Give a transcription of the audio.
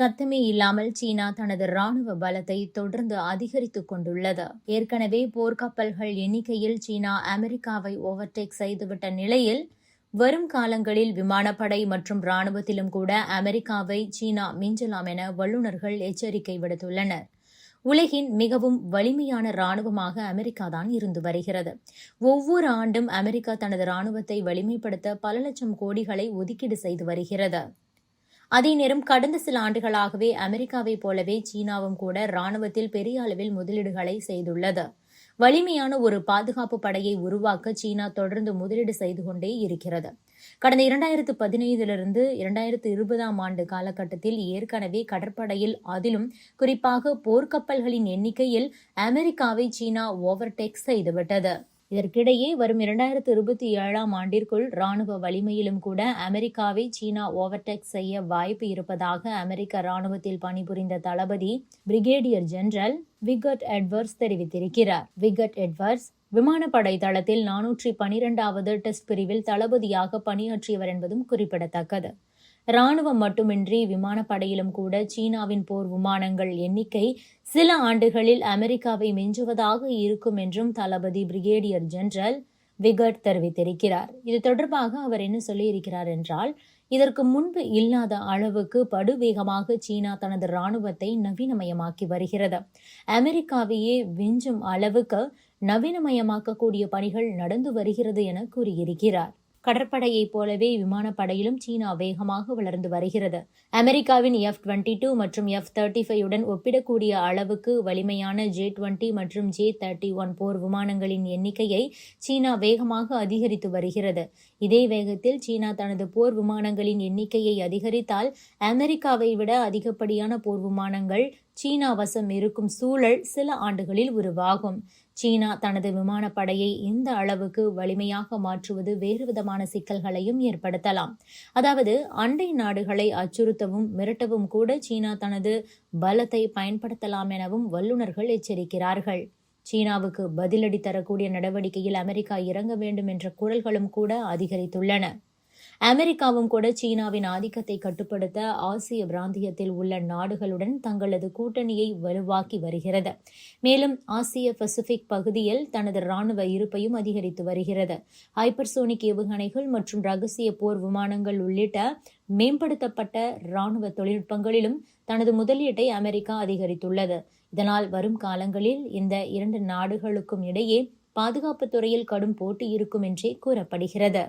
சத்தமே இல்லாமல் சீனா தனது ராணுவ பலத்தை தொடர்ந்து அதிகரித்துக் கொண்டுள்ளது. ஏற்கனவே போர்க்கப்பல்கள் எண்ணிக்கையில் சீனா அமெரிக்காவை ஓவர்டேக் செய்துவிட்ட நிலையில் வரும் காலங்களில் விமானப்படை மற்றும் ராணுவத்திலும் கூட அமெரிக்காவை சீனா மிஞ்சலாம் என வல்லுநர்கள் எச்சரிக்கை விடுத்துள்ளனர். உலகின் மிகவும் வலிமையான ராணுவமாக அமெரிக்கா தான் இருந்து வருகிறது. ஒவ்வொரு ஆண்டும் அமெரிக்கா தனது ராணுவத்தை வலிமைப்படுத்த பல லட்சம் கோடிகளை ஒதுக்கீடு செய்து வருகிறது. அதே நேரம் கடந்த சில ஆண்டுகளாகவே அமெரிக்காவைப் போலவே சீனாவும் கூட ராணுவத்தில் பெரிய அளவில் முதலீடுகளை செய்துள்ளது. வலிமையான ஒரு பாதுகாப்பு படையை உருவாக்க சீனா தொடர்ந்து முதலீடு செய்து கொண்டே இருக்கிறது. கடந்த இரண்டாயிரத்து பதினைந்திலிருந்து இரண்டாயிரத்து இருபதாம் ஆண்டு காலகட்டத்தில் ஏற்கனவே கடற்படையில் அதிலும் குறிப்பாக போர்க்கப்பல்களின் எண்ணிக்கையில் அமெரிக்காவை சீனா ஓவர்டேக் செய்துவிட்டது. இதற்கிடையே வரும் இரண்டாயிரத்து இருபத்தி ஏழாம் ஆண்டிற்குள் ராணுவ வலிமையிலும் கூட அமெரிக்காவை சீனா ஓவர்டேக் செய்ய வாய்ப்பு இருப்பதாக அமெரிக்க ராணுவத்தில் பணிபுரிந்த தளபதி பிரிகேடியர் ஜெனரல் விகட் எட்வர்ஸ் தெரிவித்திருக்கிறார். விகட் எட்வர்ஸ் விமானப்படை தளத்தில் நானூற்றி பனிரெண்டாவது டெஸ்ட் பிரிவில் தளபதியாக பணியாற்றியவர் என்பதும் குறிப்பிடத்தக்கது. ராணுவம் மட்டுமின்றி விமானப்படையிலும் கூட சீனாவின் போர் விமானங்கள் எண்ணிக்கை சில ஆண்டுகளில் அமெரிக்காவை மிஞ்சுவதாக இருக்கும் என்றும் தளபதி பிரிகேடியர் ஜெனரல் விகட் தெரிவித்திருக்கிறார். இது தொடர்பாக அவர் என்ன சொல்லியிருக்கிறார் என்றால் இதற்கு முன்பு இல்லாத அளவுக்கு படுவேகமாக சீனா தனது ராணுவத்தை நவீனமயமாக்கி வருகிறது. அமெரிக்காவையே விஞ்சும் அளவுக்கு நவீனமயமாக்கக்கூடிய பணிகள் நடந்து வருகிறது என கூறியிருக்கிறார். கடற்படையைப் போலவே விமானப்படையிலும் சீனா வேகமாக வளர்ந்து வருகிறது. அமெரிக்காவின் எஃப் டுவெண்ட்டி டூ மற்றும் எஃப் தேர்ட்டி ஃபைவுடன் ஒப்பிடக்கூடிய அளவுக்கு வலிமையான ஜே டுவெண்ட்டி மற்றும் ஜே தேர்ட்டி ஒன் போர் விமானங்களின் எண்ணிக்கையை சீனா வேகமாக அதிகரித்து வருகிறது. இதே வேகத்தில் சீனா தனது போர் விமானங்களின் எண்ணிக்கையை அதிகரித்தால் அமெரிக்காவை விட அதிகப்படியான போர் விமானங்கள் சீனா வசம் இருக்கும் சூழல் சில ஆண்டுகளில் உருவாகும். சீனா தனது விமானப்படையை இந்த அளவுக்கு வலிமையாக மாற்றுவது வேறு விதமான சிக்கல்களையும் ஏற்படுத்தலாம். அதாவது அண்டை நாடுகளை அச்சுறுத்தவும் மிரட்டவும் கூட சீனா தனது பலத்தை பயன்படுத்தலாம் எனவும் வல்லுநர்கள் எச்சரிக்கிறார்கள். சீனாவுக்கு பதிலடி தரக்கூடிய நடவடிக்கையில் அமெரிக்கா இறங்க வேண்டும் என்ற குரல்களும் கூட அதிகரித்துள்ளன. அமெரிக்காவும் கூட சீனாவின் ஆதிக்கத்தை கட்டுப்படுத்த ஆசிய பிராந்தியத்தில் உள்ள நாடுகளுடன் தங்களது கூட்டணியை வலுவாக்கி வருகிறது. மேலும் ஆசிய பசிபிக் பகுதியில் தனது ராணுவ இருப்பையும் அதிகரித்து வருகிறது. ஹைப்பர்சோனிக் ஏவுகணைகள் மற்றும் ரகசிய போர் விமானங்கள் உள்ளிட்ட மேம்படுத்தப்பட்ட ராணுவ தொழில்நுட்பங்களிலும் தனது முதலீட்டை அமெரிக்கா அதிகரித்துள்ளது. இதனால் வரும் காலங்களில் இந்த இரண்டு நாடுகளுக்கும் இடையே பாதுகாப்பு துறையில் கடும் போட்டி இருக்கும் என்றே கூறப்படுகிறது.